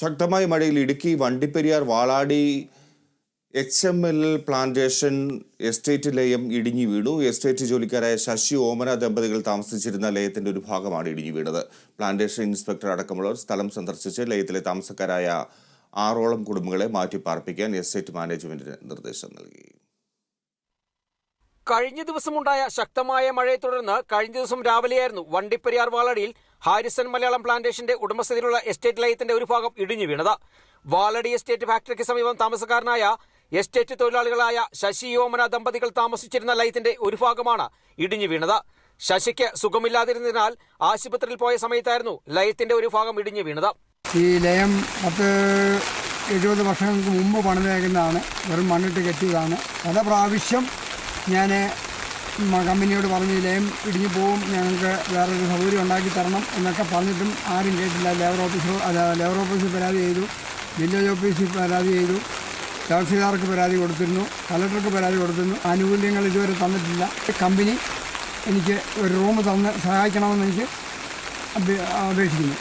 ശക്തമായ മഴയിൽ Idukki Vandiperiyar Valadi H M L plantation estate ലയം ഇടിഞ്ഞു വീണു. എസ്റ്റേറ്റ് ജോലിക്കാരായ ശശി ഓമന ദമ്പതികൾ താമസിച്ചിരുന്ന ലയത്തിന്റെ ഒരു ഭാഗമാണ് ഇടിഞ്ഞു വീണത്. പ്ലാന്റേഷൻ ഇൻസ്പെക്ടർ അടക്കമുള്ളവർ സ്ഥലം സന്ദർശിച്ച് ലയത്തിലെ താമസക്കാരായ ആറോളം കുടുംബങ്ങളെ മാറ്റിപ്പാർപ്പിക്കാൻ എസ്റ്റേറ്റ് മാനേജ്മെന്റിന് നിർദ്ദേശം നൽകി. കഴിഞ്ഞ ദിവസമുണ്ടായ ശക്തമായ മഴയെ തുടർന്ന് കഴിഞ്ഞ ദിവസം രാവിലെയായിരുന്നു വണ്ടിപ്പെരിയാർ വാളടിയിൽ ഹാരിസൺ മലയാളം പ്ലാന്റേഷന്റെ ഉടമസ്ഥതയിലുള്ള എസ്റ്റേറ്റ് ലയത്തിന്റെ ഒരു ഭാഗം ഇടിഞ്ഞു വീണത്. വാളടി എസ്റ്റേറ്റ് ഫാക്ടറിക്ക് സമീപം താമസക്കാരനായ എസ്റ്റേറ്റ് തൊഴിലാളികളായ ശശി യോമന ദമ്പതികൾ താമസിച്ചിരുന്ന ലയത്തിന്റെ ഒരു ഭാഗമാണ് ഇടിഞ്ഞു വീണത്. ശശിക്ക് സുഖമില്ലാതിരുന്നതിനാൽ ആശുപത്രിയിൽ പോയ സമയത്തായിരുന്നു ലയത്തിന്റെ ഒരു ഭാഗം ഇടിഞ്ഞു വീണത്. ഈ ലയം പത്ത് എഴുപത് വർഷങ്ങൾക്ക് മുമ്പ് പണിതേക്കുന്നതാണ്. വെറും മണ്ണിട്ട് കെട്ടിയതാണ്. പല പ്രാവശ്യം ഞാൻ കമ്പനിയോട് പറഞ്ഞു ലയം ഇടിഞ്ഞു പോവും ഞങ്ങൾക്ക് വേറൊരു സൗകര്യം ഉണ്ടാക്കി തരണം എന്നൊക്കെ പറഞ്ഞിട്ടും ആരും കേട്ടില്ല. ലേബർ ഓഫീസർ ലേബർ ഓഫീസിൽ പരാതി ചെയ്തു വില്ലേജ് ഓഫീസിൽ പരാതി ചെയ്തു തഹസിൽദാർക്ക് പരാതി കൊടുത്തിരുന്നു കലക്ടർക്ക് പരാതി കൊടുത്തിരുന്നു. ആനുകൂല്യങ്ങൾ ഇതുവരെ തന്നിട്ടില്ല. കമ്പനി എനിക്ക് ഒരു റൂം തന്ന് സഹായിക്കണമെന്ന് എനിക്ക് അപേക്ഷിക്കുന്നു.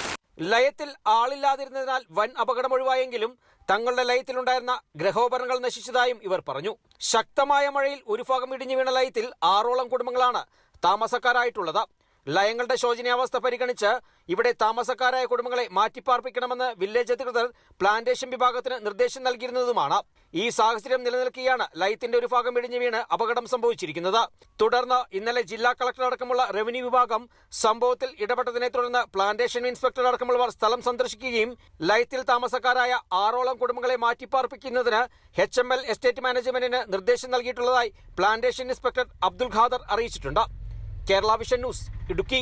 ലയത്തിൽ ആളില്ലാതിരുന്നതിനാൽ വൻ അപകടം ഒഴിവായെങ്കിലും തങ്ങളുടെ ലയത്തിലുണ്ടായിരുന്ന ഗ്രഹോപകരണങ്ങൾ നശിച്ചതായും ഇവർ പറഞ്ഞു. ശക്തമായ മഴയിൽ ഒരു ഭാഗം ഇടിഞ്ഞു വീണ ലയത്തിൽ ആറോളം കുടുംബങ്ങളാണ് താമസക്കാരായിട്ടുള്ളത്. ലയങ്ങളുടെ ശോചനീയാവസ്ഥ പരിഗണിച്ച് ഇവിടെ താമസക്കാരായ കുടുംബങ്ങളെ മാറ്റിപ്പാർപ്പിക്കണമെന്ന് വില്ലേജ് അധികൃതർ പ്ലാന്റേഷൻ വിഭാഗത്തിന് നിർദ്ദേശം നൽകിയിരുന്നതുമാണ്. ഈ സാഹചര്യം നിലനിൽക്കുകയാണ്. ലൈത്തിന്റെ ഒരു ഭാഗം ഇടിഞ്ഞു വീണ് അപകടം സംഭവിച്ചിരിക്കുന്നത്. തുടർന്ന് ഇന്നലെ ജില്ലാ കളക്ടർ അടക്കമുള്ള റവന്യൂ വിഭാഗം സംഭവത്തിൽ ഇടപെട്ടതിനെ തുടർന്ന് പ്ലാന്റേഷൻ ഇൻസ്പെക്ടർ അടക്കമുള്ളവർ സ്ഥലം സന്ദർശിക്കുകയും ലൈത്തിൽ താമസക്കാരായ ആറോളം കുടുംബങ്ങളെ മാറ്റിപ്പാർപ്പിക്കുന്നതിന് എച്ച് എം എൽ എസ്റ്റേറ്റ് മാനേജ്മെന്റിന് നിർദ്ദേശം നൽകിയിട്ടുള്ളതായി പ്ലാന്റേഷൻ ഇൻസ്പെക്ടർ അബ്ദുൽ ഖാദർ അറിയിച്ചിട്ടുണ്ട്. Kerala vision news Idukki.